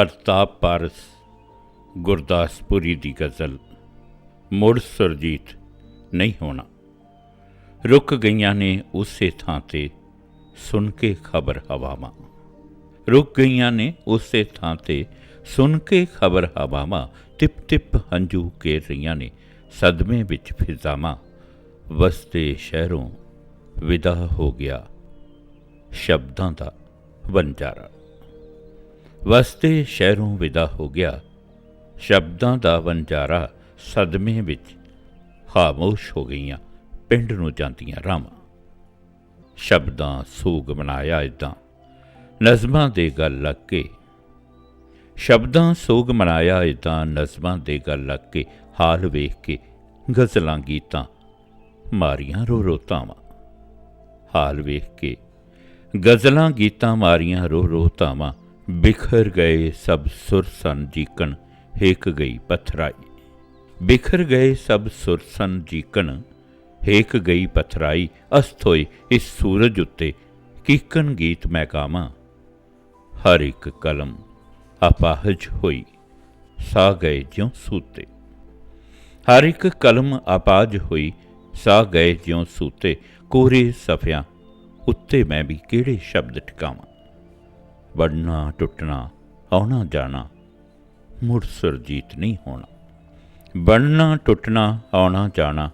ਪ੍ਰਤਾਪ ਪਾਰਸ ਗੁਰਦਾਸਪੁਰੀ ਦੀ ਗਜ਼ਲ। ਮੁੜ ਸੁਰਜੀਤ ਨਹੀਂ ਹੋਣਾ। ਰੁਕ ਗਈਆਂ ਨੇ ਉਸੇ ਥਾਂ ਤੇ ਸੁਣ ਕੇ ਖਬਰ ਹਵਾਵਾਂ। ਰੁਕ ਗਈਆਂ ਨੇ ਉਸੇ ਥਾਂ ਤੇ ਸੁਣ ਕੇ ਖਬਰ ਹਵਾਵਾਂ। ਟਿਪ ਟਿਪ ਹੰਝੂ ਕੇਰ ਰਹੀਆਂ ਨੇ ਸਦਮੇ ਵਿੱਚ ਫਿਜ਼ਾਵਾਂ। ਵਸਤੇ ਸ਼ਹਿਰੋਂ ਵਿਦਾ ਹੋ ਗਿਆ ਸ਼ਬਦਾਂ ਦਾ ਵੰਜਾਰਾ। ਵਸਤੇ ਸ਼ਹਿਰੋਂ ਵਿਦਾ ਹੋ ਗਿਆ। ਸ਼ਬਦਾਂ ਦਾ ਵੰਜਾਰਾ ਸਦਮੇ ਵਿੱਚ ਖਾਮੋਸ਼ ਹੋ ਗਈਆਂ, ਪਿੰਡ ਨੂੰ ਜਾਂਦੀਆਂ ਰਾਵਾਂ। ਸ਼ਬਦਾਂ ਸੂਗ ਮਨਾਇਆ ਇਦਾਂ ਨਜ਼ਮਾਂ ਦੇ ਗੱਲ ਲੱਗ ਕੇ। ਸ਼ਬਦਾਂ ਸੋਗ ਮਨਾਇਆ ਇਦਾਂ ਨਜ਼ਮਾਂ ਦੇ ਗੱਲ ਲੱਗ ਕੇ, ਹਾਲ ਵੇਖ ਕੇ ਗਜ਼ਲਾਂ ਗੀਤਾਂ, ਮਾਰੀਆਂ ਰੋ ਰੋ ਤਾਵਾਂ ਹਾਲ ਵੇਖ ਕੇ ਗਜ਼ਲਾਂ ਗੀਤਾਂ ਮਾਰੀਆਂ ਰੋ ਰੋ ਤਾਵਾਂ ਬਿਖਰ ਗਏ ਸਭ ਸੁਰ ਸਨ ਜੀਕਣ, ਹੇਕ ਗਈ ਪਥਰਾਈ। ਬਿਖਰ ਗਏ ਸਭ ਸੁਰ ਸਨ ਜੀਕਣ, ਹੇਕ ਗਈ ਪਥਰਾਈ। ਅਸਥ ਹੋਏ ਇਸ ਸੂਰਜ ਉੱਤੇ, ਕੀਕਣ ਗੀਤ ਮੈਂ ਗਾਵਾਂ। ਹਰ ਇੱਕ ਕਲਮ ਅਪਾਹਜ ਹੋਈ, ਸਾ ਗਏ ਜਿਉ ਸੂਤੇ। ਹਰ ਇੱਕ ਕਲਮ ਅਪਾਜ ਹੋਈ, ਸਾ ਗਏ ਜਿਉ ਸੂਤੇ। ਕੋਰੇ ਸਫਿਆਂ ਉੱਤੇ ਮੈਂ ਵੀ ਕਿਹੜੇ ਸ਼ਬਦ ਟਿਕਾਵਾਂ? ਵੜਨਾ, ਟੁੱਟਣਾ, ਆਉਣਾ, ਜਾਣਾ। ਮੁੜ ਸੁਰਜੀਤ ਨਹੀਂ ਹੋਣਾ। ਬਣਨਾ, ਟੁੱਟਣਾ, ਆਉਣਾ, ਜਾਣਾ।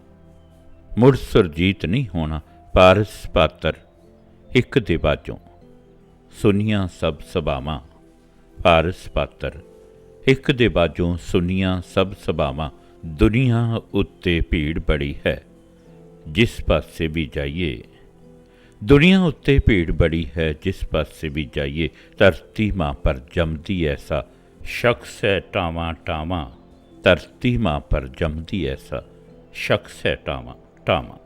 ਮੁੜ ਸੁਰਜੀਤ ਨਹੀਂ ਹੋਣਾ। ਪਾਰਸ ਪਾਤਰ, ਇੱਕ ਦੇ ਬਾਝੋਂ। ਸੁਨੀਆਂ ਸਭ ਸਭਾਵਾਂ। ਪਾਰਸ ਪਾਤਰ, ਇੱਕ ਦੇ ਬਾਝੋਂ ਸੁਨੀਆਂ ਸਭ ਸਭਾਵਾਂ। ਦੁਨੀਆ ਉੱਤੇ ਭੀੜ ਬੜੀ ਹੈ। ਜਿਸ ਪਾਸੇ ਵੀ ਜਾਈਏ ਦੁਨੀਆ ਉੱਤੇ ਭੀੜ ਬੜੀ ਹੈ ਜਿਸ ਪਾਸੇ ਵੀ ਜਾਈਏ ਧਰਤੀ ਮਾਂ ਪਰ ਜੰਮਦੀ ਐਸਾ ਸ਼ਖਸ ਹੈ ਟਾਵਾਂ ਟਾਵਾਂ ਧਰਤੀ ਮਾਂ ਪਰ ਜੰਮਦੀ ਐਸਾ ਸ਼ਖਸ ਹੈ ਟਾਵਾਂ ਟਾਵਾਂ